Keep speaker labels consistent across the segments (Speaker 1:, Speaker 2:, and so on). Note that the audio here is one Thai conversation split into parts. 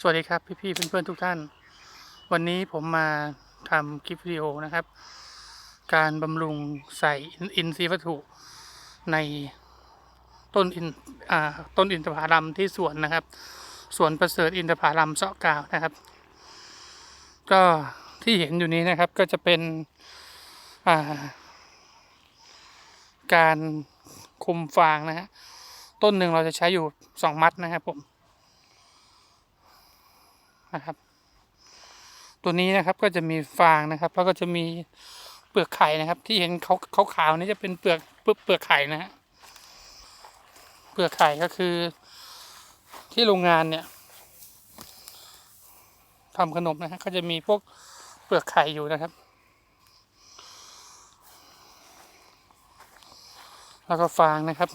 Speaker 1: สวัสดีครับพี่ๆเพื่อนๆทุกท่าน วันนี้ผมมาทำคลิปวิดีโอนะครับ การบำรุงใส่อินทรีย์วัตถุในต้นอินอ่าต้นอินทผลัมที่สวนนะครับสวนประเสริฐอินทผลัมเสาะกาวนะครับ ก็ที่เห็นอยู่นี้นะครับก็จะเป็นอ่าการคุมฟางนะฮะต้นหนึ่งเราจะใช้อยู่สองมัดนะครับผม นะครับ ตัวนี้นะครับก็จะมีฟางนะครับ แล้วก็จะมีเปลือกไข่นะครับ ที่เห็นเขาเขาขาวๆนี่จะเป็นเปลือกเปลือกเปลือกไข่นะฮะเปลือกไข่ก็คือ ที่โรงงานเนี่ยทำขนมนะฮะก็จะมีพวกเปลือกไข่อยู่นะครับ แล้วก็ฟางนะครับ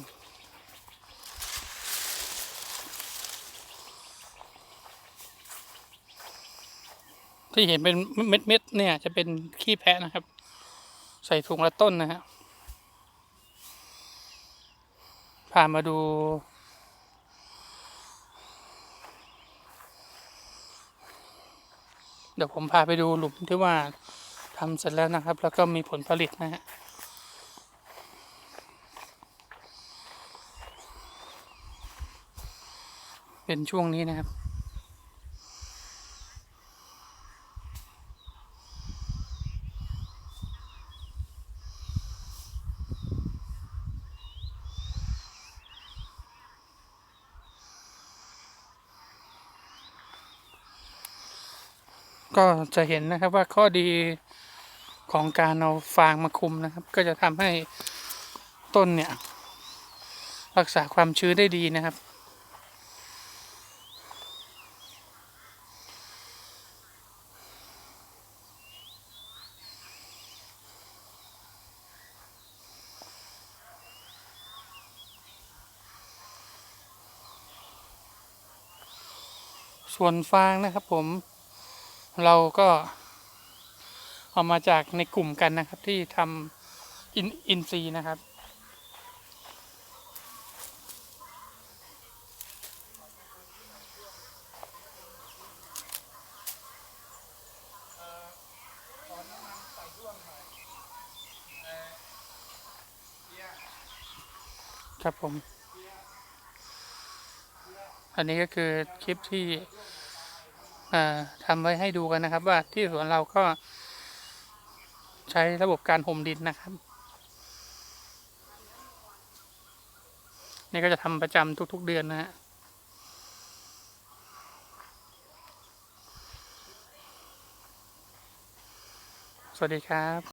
Speaker 1: ที่เห็นเป็นเม็ดเม็ดๆเนี่ย จะเป็นขี้แพะนะครับ ใส่ถุงละต้นนะฮะพามาดู เดี๋ยวผมพาไปดูหลุมที่ว่าทำเสร็จแล้วนะครับ แล้วก็มีผลผลิตนะฮะเป็นช่วงนี้นะครับ ก็จะเห็นนะครับว่าข้อดีของการเอาฟางมาคุมนะครับ ก็จะทำให้ต้นเนี่ย รักษาความชื้นได้ดีนะครับ ส่วนฟางนะครับผม เราก็เอามาจากในกลุ่มกันนะครับ ที่ทำอินอินซีนะครับ ครับผม อันนี้ก็คือคลิปที่ ทำทำไว้ให้ดูกันนะครับ ว่าที่สวนเราก็ ใช้ระบบการห่มดินนะครับ นี่ก็จะทำประจำทุก ๆ เดือนนะฮะสวัสดีครับ